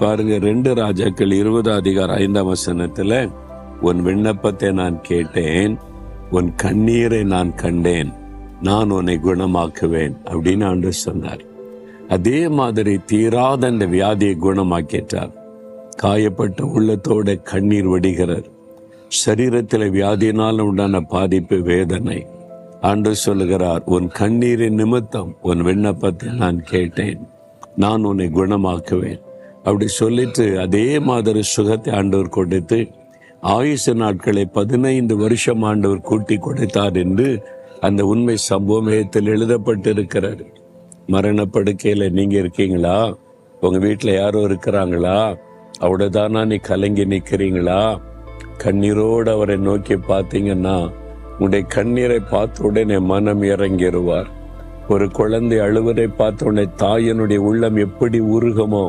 பாருங்க ரெண்டு ராஜாக்கள் இருபது அதிகாரம் ஐந்தாம் வசனத்துல உன் விண்ணப்பத்தை நான் கேட்டேன் உன் கண்ணீரை நான் கண்டேன் நான் உன்னை குணமாக்குவேன் அப்படின்னு ஆண்டு சொன்னார். அதே மாதிரி தீராத அந்த வியாதியை குணமாக்கிட்டார். காயப்பட்ட உள்ளத்தோட கண்ணீர் வடிகிறார். சரீரத்தில் வியாதியினால் உண்டான பாதிப்பு வேதனை. ஆண்டு சொல்லுகிறார் உன் கண்ணீரின் நிமித்தம் உன் விண்ணப்பத்தை நான் கேட்டேன் நான் உன்னை குணமாக்குவேன். அப்படி சொல்லிட்டு அதே மாதிரி சுகத்தை ஆண்டவர் கொடுத்து ஆயுச நாட்களை பதினைந்து வருஷம் ஆண்டவர் கூட்டி கொடுத்தார் என்று அந்த உண்மை சம்பவத்தில் எழுதப்பட்டிருக்கிறார் மரணப்படுக்கையில் நீங்க இருக்கீங்களா? உங்க வீட்டுல யாரோ இருக்கிறாங்களா? அவ்வளவுதானா நீ கலங்கி நிக்கிறீங்களா? கண்ணீரோடு அவரை நோக்கி பார்த்தீங்கன்னா உன்னுடைய கண்ணீரை பார்த்த உடனே மனம் இறங்கிடுவார். ஒரு குழந்தை அழுவதை பார்த்த உடனே தாயனுடைய உள்ளம் எப்படி உருகுமோ